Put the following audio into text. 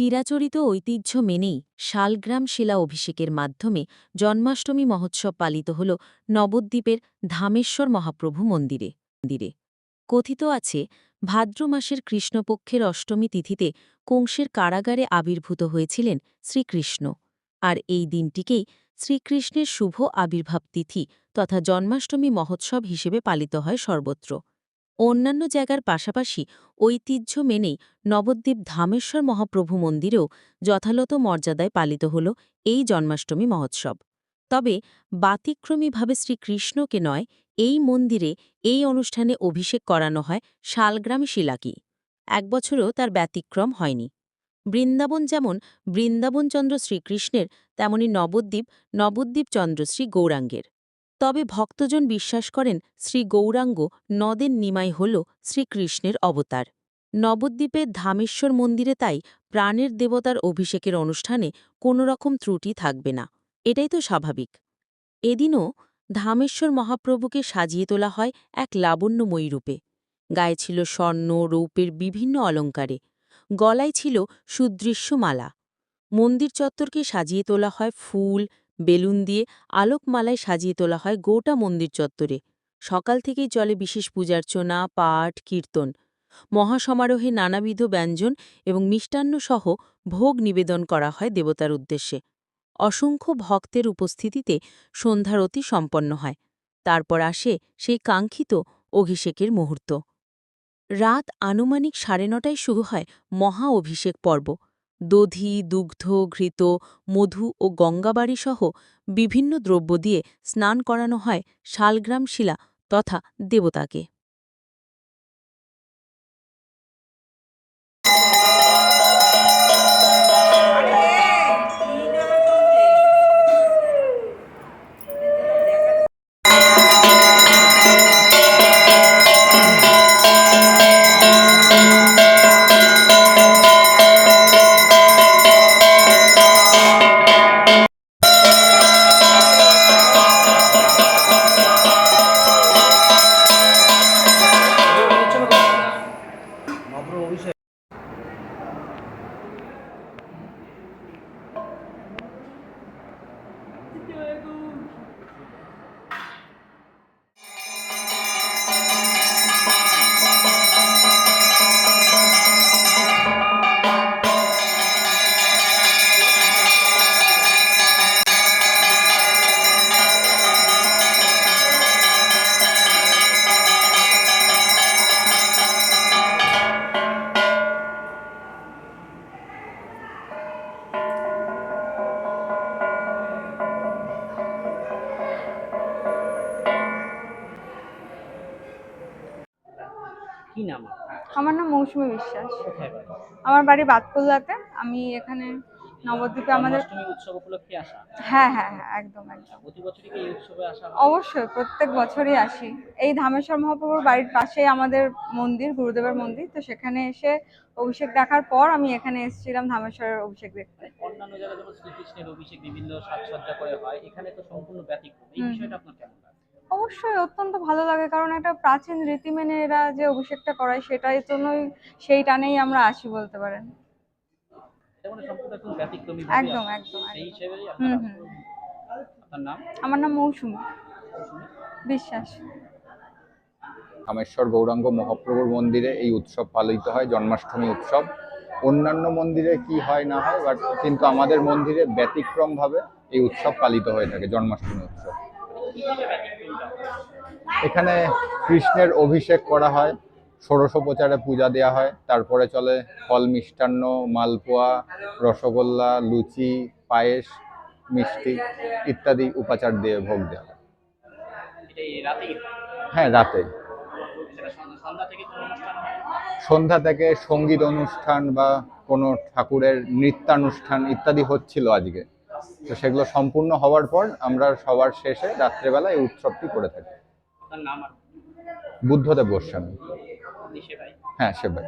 চিরাচরিত ঐতিহ্য মেনেই শালগ্রাম শিলা অভিষেকের মাধ্যমে জন্মাষ্টমী মহোৎসব পালিত হল নবদ্বীপের ধামেশ্বর মহাপ্রভু মন্দিরে। মন্দিরে। কথিত আছে, ভাদ্র মাসের কৃষ্ণপক্ষের অষ্টমী তিথিতে কংসের কারাগারে আবির্ভূত হয়েছিলেন শ্রীকৃষ্ণ। আর এই দিনটিকেই শ্রীকৃষ্ণের শুভ আবির্ভাব তিথি তথা জন্মাষ্টমী মহোৎসব হিসেবে পালিত হয় সর্বত্র। অন্যান্য জায়গার পাশাপাশি ঐতিহ্য মেনেই নবদ্বীপ ধামেশ্বর মহাপ্রভু মন্দিরেও যথাযথ মর্যাদায় পালিত হল এই জন্মাষ্টমী মহোৎসব। তবে বাতিক্রমীভাবে শ্রীকৃষ্ণকে নয়, এই মন্দিরে এই অনুষ্ঠানে অভিষেক করানো হয় শালগ্রাম শিলাকি। এক বছরও তার ব্যতিক্রম হয়নি। বৃন্দাবন যেমন বৃন্দাবনচন্দ্র শ্রীকৃষ্ণের, তেমনি নবদ্বীপ নবদ্বীপচন্দ্র শ্রী গৌরাঙ্গের। তবে ভক্তজন বিশ্বাস করেন শ্রী গৌরাঙ্গ নদের নিমাই হল শ্রীকৃষ্ণের অবতার। নবদ্বীপের ধামেশ্বর মন্দিরে তাই প্রাণের দেবতার অভিষেকের অনুষ্ঠানে কোনো রকম ত্রুটি থাকবে না। এটাই তো স্বাভাবিক। এদিনও ধামেশ্বর মহাপ্রভুকে সাজিয়ে তোলা হয় এক লাবণ্যময়ী রূপে। গায়ে ছিল স্বর্ণ রৌপের বিভিন্ন অলঙ্কারে। গলায় ছিল সুদৃশ্য মালা মন্দির চত্বরকে সাজিয়ে তোলা হয় ফুল বেলুন দিয়ে আলোকমালায় সাজিয়ে তোলা হয় গোটা মন্দির চত্বরে। সকাল থেকেই চলে বিশেষ পূজার্চনা, পাঠ, কীর্তন। মহাসমারোহে নানাবিধ ব্যঞ্জন এবং মিষ্টান্নসহ ভোগ নিবেদন করা হয় দেবতার উদ্দেশ্যে। অসংখ্য ভক্তের উপস্থিতিতে সন্ধ্যারতি সম্পন্ন হয়। তারপর আসে সেই কাঙ্ক্ষিত অভিষেকের মুহূর্ত। রাত আনুমানিক সাড়ে নটায় শুরু হয় মহা অভিষেক পর্ব। দধি, দুগ্ধ, ঘৃত, মধু ও গঙ্গাবাড়ি সহ বিভিন্ন দ্রব্য দিয়ে স্নান করানো হয় শালগ্রাম শিলা তথা দেবতাকে। কি আমার নাম মৌসুমী বিশ্বাস। আমার বাড়ি বাতকুল্লাতে। আমি এখানে নবদ্বীপে আমাদের উৎসব উপলক্ষে আসা? হ্যাঁ হ্যাঁ হ্যাঁ একদম একদম। প্রতি বছরই কি এই উৎসবে আসা অবশ্যই প্রত্যেক বছরই আসি। এই ধামেশ্বর মহাপ্রভুর বাড়ির পাশেই আমাদের মন্দির গুরুদেবের মন্দির। তো সেখানে এসে অভিষেক দেখার পর আমি এখানে এসেছিলাম ধামেশ্বরের অভিষেক দেখতে। অন্যান্য জায়গায় যেমন শ্রীকৃষ্ণের অভিষেক বিভিন্ন সাজসজ্জা করে হয় এখানে তো সম্পূর্ণ ব্যতিক্রম। এই বিষয়টা আপনার কেমন অবশ্যই অত্যন্ত ভালো লাগে কারণ একটা প্রাচীন রীতি মেনে এরা যে অভিষেকটা করায় সেটাই জন্যই সেই টানেই আমরা আসি বলতে পারেন। মানে একদম একদম হুম হুম। আমার নাম মৌসুমী। বিশ্বাস। কামেশ্বর গৌরাঙ্গ মহাপ্রভুর মন্দিরে এই উৎসব পালিত হয় জন্মাষ্টমী উৎসব। অন্যান্য মন্দিরে কি হয় না হয় বাট কিন্তু আমাদের মন্দিরে ব্যতিক্রমভাবে এই উৎসব পালিত হয়ে থাকে জন্মাষ্টমী উৎসব। হয়? এখানে কৃষ্ণের অভিষেক করা হয় ষোড়শোপচারে পূজা দেওয়া হয় তারপরে চলে ফল মিষ্টান্ন মালপোয়া রসগোল্লা লুচি পায়েস মিষ্টি ইত্যাদি উপাচার দিয়ে ভোগ দেওয়া হয়। হয়। রাতে সন্ধ্যা থেকে সংগীত অনুষ্ঠান বা কোনো ঠাকুরের নৃত্যানুষ্ঠান ইত্যাদি হচ্ছিল আজকে। তো সেগুলো সম্পূর্ণ হওয়ার পর আমরা সবার শেষে রাত্রেবেলা এই উৎসবটি করে থাকি। বুদ্ধদেব গোস্বামী। হ্যাঁ সে সেবাই